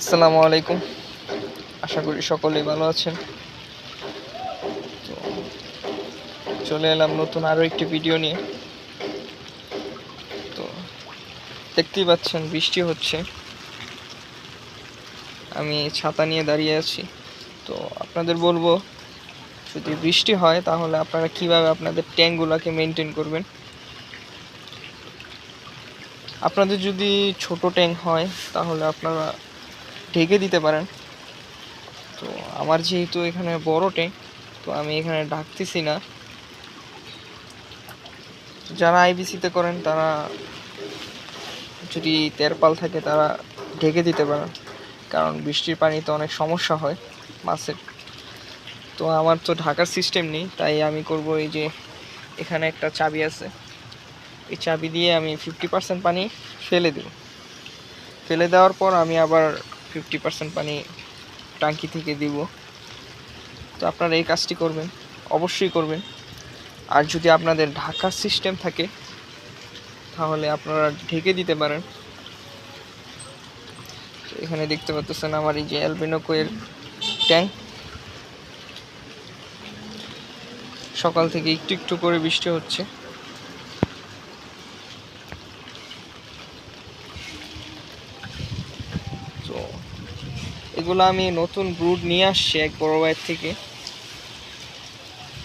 আসসালামু আলাইকুম। আশা করি সকলেই ভালো আছেন। তো চলে এলাম নতুন আরও একটি ভিডিও নিয়ে। তো দেখতেই পাচ্ছেন, বৃষ্টি হচ্ছে। আমি ছাতা নিয়ে দাঁড়িয়ে আছি। তো আপনাদের বলব, যদি বৃষ্টি হয় তাহলে আপনারা কীভাবে আপনাদের ট্যাঙ্কগুলোকে মেনটেন করবেন? আপনাদের যদি ছোট ট্যাঙ্ক হয় তাহলে আপনারা ঢেকে দিতে পারেন। তো আমার যেহেতু এখানে বড় ট্যাঙ্ক তো আমি এখানে ঢাকতেছি না। যারা আইবিসিতে করেন, তারা যদি তেরপাল থাকে, তারা ঢেকে দিতে পারেন। কারণ বৃষ্টির পানিতে অনেক সমস্যা হয় মাছের। তো আমার তো ঢাকার সিস্টেম নেই, তাই আমি করব এই যে এখানে একটা চাবি আছে। এই চাবি দিয়ে আমি ফিফটি পার্সেন্ট পানি ফেলে দেব। ফেলে দেওয়ার পর আমি আবার ফিফটি পার্সেন্ট পানি টাঙ্কি থেকে দিব। তো আপনারা এই কাজটি করবেন, অবশ্যই করবেন। আর যদি আপনাদের ঢাকার সিস্টেম থাকে, তাহলে আপনারা ঢেকে দিতে পারেন। এখানে দেখতে পাচ্ছেন আমার এই যে অ্যালবিনোকোয়ের ট্যাঙ্ক সকাল থেকে একটু একটু করে বৃষ্টি হচ্ছে তো এগুলো আমি নতুন ব্রুড নিয়ে আসছি এক বড় ভাইয়ের থেকে।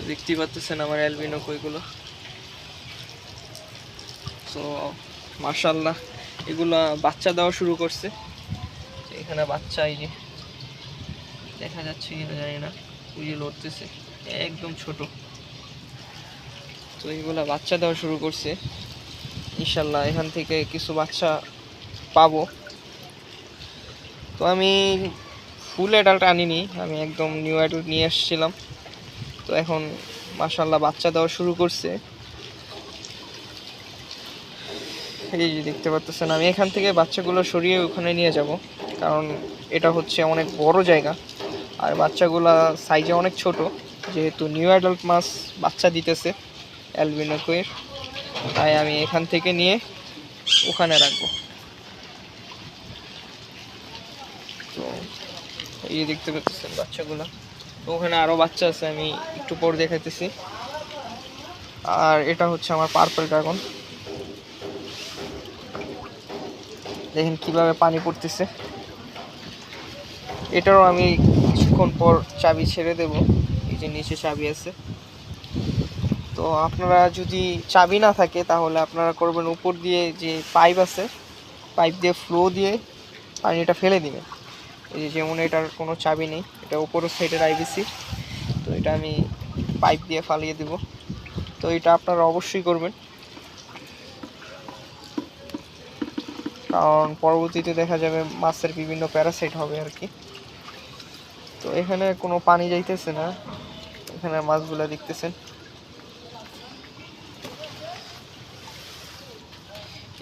দেখতেই পাচ্ছেন আমার অ্যালবিনো কইগুলো। তো মার্শাল্লাহ এগুলা বাচ্চা দেওয়া শুরু করছে। এখানে বাচ্চা, এই যে দেখা যাচ্ছে কিনা জানি না, ওই লড়তেছে, একদম ছোট। তো এগুলা বাচ্চা দেওয়া শুরু করছে। ইনশাল্লাহ এখান থেকে কিছু বাচ্চা পাবো। তো আমি ফুল অ্যাডাল্ট আনিনি, আমি একদম নিউ অ্যাডাল্ট নিয়ে এসেছিলাম তো এখন মাসাল্লাহ বাচ্চা দেওয়া শুরু করছে। এই যে দেখতে পাচ্ছেন, আমি এখান থেকে বাচ্চাগুলো সরিয়ে ওখানে নিয়ে যাব, কারণ এটা হচ্ছে অনেক বড় জায়গা। আর বাচ্চাগুলা সাইজে অনেক ছোট, যেহেতু নিউ অ্যাডাল্ট মাছ বাচ্চা দিতেছে অ্যালবিনোকোয়ের তাই আমি এখান থেকে নিয়ে ওখানে রাখব তো এই যে দেখতে পাচ্ছেন বাচ্চাগুলো। ওখানে আরও বাচ্চা আছে, আমি একটু পর দেখাইতেছি। আর এটা হচ্ছে আমার পার্পল ড্রাগন দেখেন কীভাবে পানি পড়তেছে। এটারও আমি কিছুক্ষণ পর চাবি ছেড়ে দেব। এই যে নিচে চাবি আছে। তো আপনারা যদি চাবি না থাকে, তাহলে আপনারা করবেন উপর দিয়ে যে পাইপ আছে, পাইপ দিয়ে ফ্লো দিয়ে পানিটা ফেলে দিবেন। এই যে যেমন এটার কোনো চাবি নেই, এটা উপরের সাইডের আইবিসি তো এটা আমি পাইপ দিয়ে ফালিয়ে দেব। তো এটা আপনারা অবশ্যই করবেন। কারণ পরবর্তীতে দেখা যাবে মাছের বিভিন্ন প্যারাসাইট হবে আর কি। তো এখানে কোনো পানি যাইতেছে না। এখানে মাছগুলো দেখতেছেন।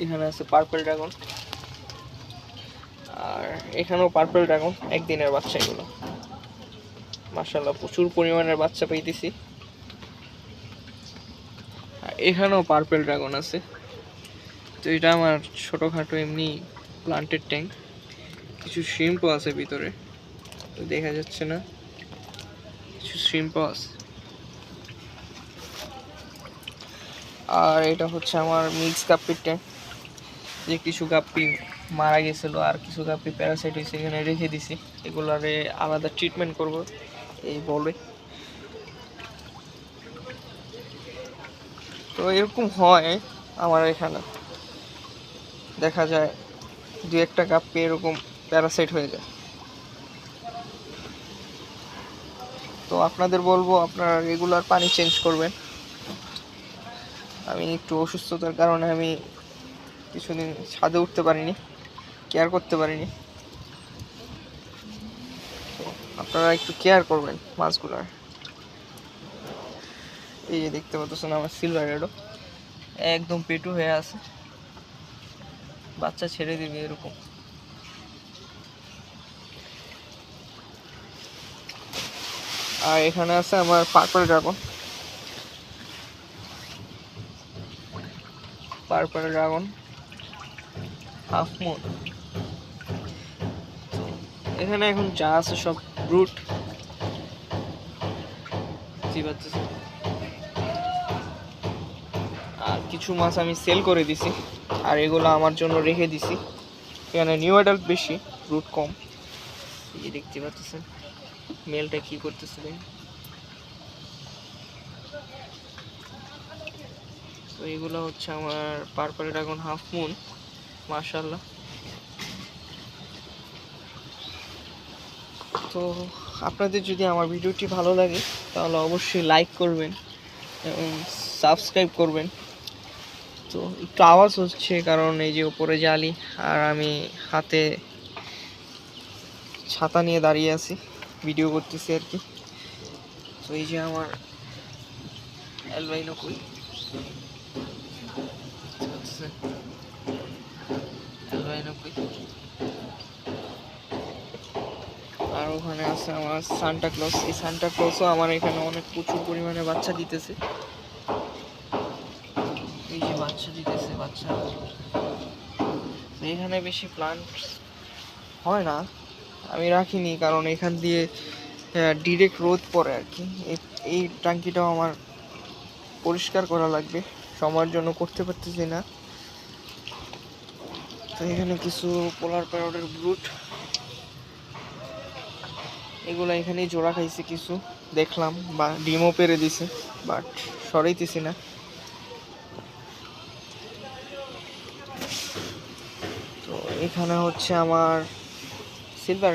এখানে আছে পার্পল ড্রাগন এখানেও পার্পল ড্রাগন একদিনের বাচ্চা এগুলো। মার্শাল্লাহ প্রচুর পরিমাণের বাচ্চা পাইতেছি। এখানেও পার্পল ড্রাগন আছে। তো এটা আমার ছোটোখাটো এমনি প্লান্টেড ট্যাঙ্ক কিছু শ্রিম্পও আছে ভিতরে। তো দেখা যাচ্ছে না। কিছু শ্রিম্পও আছে। আর এটা হচ্ছে আমার মিক্স কাপ্পির ট্যাঙ্ক যে কিছু গাপ্পি মারা গেছিল আর কিছু গাপ্পি প্যারাসাইট হয়েছে, এখানে রেখে দিছি। এগুলারে আলাদা ট্রিটমেন্ট করব, এই বলে। তো এরকম হয় আমার এখানে। দেখা যায়, দু একটা গাপ্পি এরকম প্যারাসাইট হয়ে যায়। তো আপনাদের বলব, আপনারা রেগুলার পানি চেঞ্জ করবেন। আমি একটু অসুস্থতার কারণে আমি কিছুদিন ছাদে উঠতে পারিনি। কেয়ার করতে পারিনি। আপনারা একটু কেয়ার করবেন মাছগুলার এই যে দেখতে পাচ্ছেন আমার সিলভার রেডো একদম পেটু হয়ে আছে। বাচ্চা ছেড়ে দিবে এরকম। আর এখানে আছে আমার purple dragon purple dragon half moon এখানে এখন যা আছে সব রুট আর কিছু মাছ আমি সেল করে দিছি, আর এগুলো আমার জন্য রেখে দিছি। এখানে নিউ অ্যাডাল্ট বেশি রুট কম। এই দেখতে পাচ্ছেন মেলটা কি করতেছে। তো এগুলো হচ্ছে আমার পার্পল ড্রাগন হাফ মুন মাশাল্লাহ তো আপনাদের যদি আমার ভিডিওটি ভালো লাগে, তাহলে অবশ্যই লাইক করবেন এবং সাবস্ক্রাইব করবেন। তো একটু আওয়াজ হচ্ছে, কারণ এই যে ওপরে জালি আর আমি হাতে ছাতা নিয়ে দাঁড়িয়ে আছি ভিডিও করতেছি আর কি। তো এই যে আমার অ্যালবাইনো কই? অ্যালবাইনো কই? আর ওখানে আছে আমার সান্টা ক্লস এই সান্টা ক্লসও আমার এখানে অনেক প্রচুর পরিমাণে বাচ্চা দিতেছে। এই যে বাচ্চা দিতেছে বাচ্চা। এখানে বেশি প্লান্ট হয় না। আমি রাখিনি কারণ এখান দিয়ে ডিরেক্ট রোদ পড়ে আর কি। এই- ট্যাঙ্কিটাও আমার পরিষ্কার করা লাগবে। সময়ের জন্য করতে পারতেছি না। তো এখানে কিছু পোলার প্যারটের ব্রুট এগুলো এখানেই জোড়া খাইছে কিছু। দেখলাম, বা ডিমও পেরে দিছে বাট সরাইতেছি না। তো এখানে হচ্ছে আমার সিলভার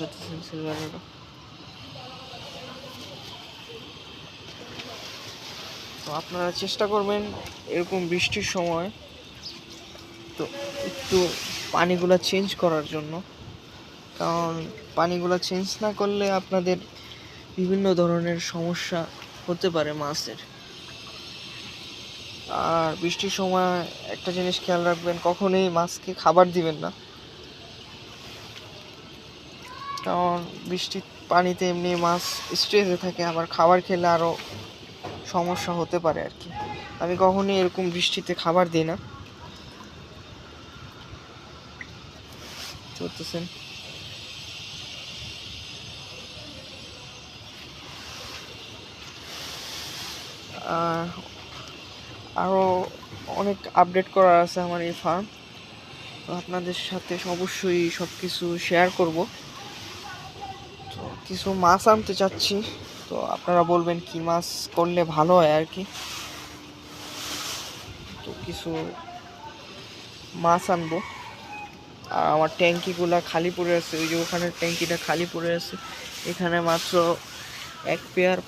পাচ্ছেন সিলভার রেডও তো আপনারা চেষ্টা করবেন এরকম বৃষ্টির সময়। তো একটু পানিগুলো চেঞ্জ করার জন্য। কারণ পানিগুলো চেঞ্জ না করলে আপনাদের বিভিন্ন ধরনের সমস্যা হতে পারে মাছের। আর বৃষ্টির সময় একটা জিনিস খেয়াল রাখবেন, কখনোই মাছকে খাবার দিবেন না। কারণ বৃষ্টির পানিতে এমনি মাছ স্ট্রেসে থাকে, আবার খাবার খেলে আরও সমস্যা হতে পারে আর কি। আমি কখনোই এরকম বৃষ্টিতে খাবার দিই না। চলতেছেন আর আরও অনেক আপডেট করার আছে আমার এই ফার্ম তো আপনাদের সাথে অবশ্যই সব কিছু শেয়ার করব। তো কিছু মাছ আনতে চাচ্ছি। তো আপনারা বলবেন কি মাছ করলে ভালো হয় আর কি। তো কিছু মাছ আনব। আর আমার ট্যাঙ্কিগুলো খালি পড়ে আছে, ওই যে ওখানে ট্যাঙ্কিটা খালি পড়ে আছে। এখানে মাত্র এক পেয়ার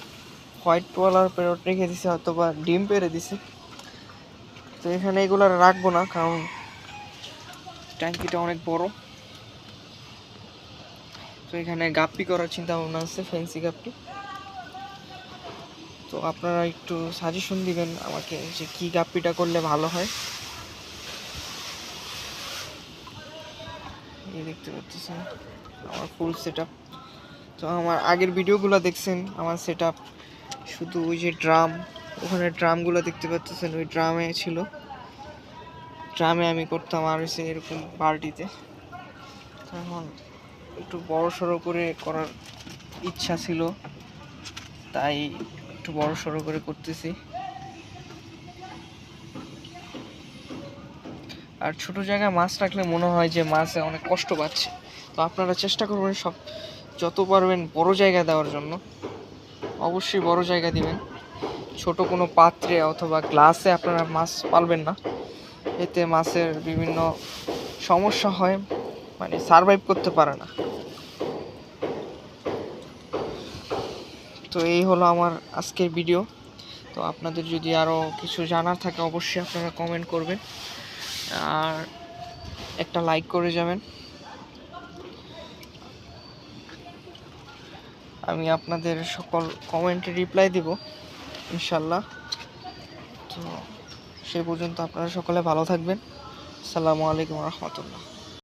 হোয়াইট পোয়ালার পেরট রেখে দিছে, অথবা ডিম পেরে দিছে। তো এখানে এগুলো রাখব না, কারণ ট্যাঙ্কিটা অনেক বড়। তো এখানে গাপ্পি করার চিন্তা ভাবনা আছে, ফ্যান্সি গাপ্পি। তো আপনারা একটু সাজেশন দিবেন আমাকে যে কী গাপ্পিটা করলে ভালো হয়। এই দেখতে পাচ্ছেন, আমার ফুল সেট তো আমার আগের ভিডিওগুলো দেখছেন, আমার সেট শুধু ওই যে ড্রাম ওখানে ড্রামগুলো দেখতে পাচ্ছেন, ওই ড্রামে ছিল। ড্রামে আমি করতাম আর হচ্ছে এরকম বালতিতে। তো এখন একটু বড় সড়ো করে করার ইচ্ছা ছিল, তাই একটু বড় সড়ো করে করতেছি। আর ছোট জায়গায় মাছ রাখলে মনে হয় যে মাছে অনেক কষ্ট পাচ্ছে। তো আপনারা চেষ্টা করবেন সব যত পারবেন বড় জায়গা দেওয়ার জন্য। অবশ্যই বড় জায়গা দিবেন। ছোট কোনো পাত্রে অথবা গ্লাসে আপনারা মাছ পালবেন না। এতে মাছের বিভিন্ন সমস্যা হয় মানে সারভাইভ করতে পারে না। তো এই হলো আমার আজকের ভিডিও তো আপনাদের যদি আরও কিছু জানার থাকে অবশ্যই আপনারা কমেন্ট করবেন। আর একটা লাইক করে যাবেন। আমি আপনাদের সকল কমেন্টে রিপ্লাই দিব, ইনশাল্লাহ। তো সে পর্যন্ত আপনারা সকলে ভালো থাকবেন। আসসালামু আলাইকুম রহমতুল্লাহ।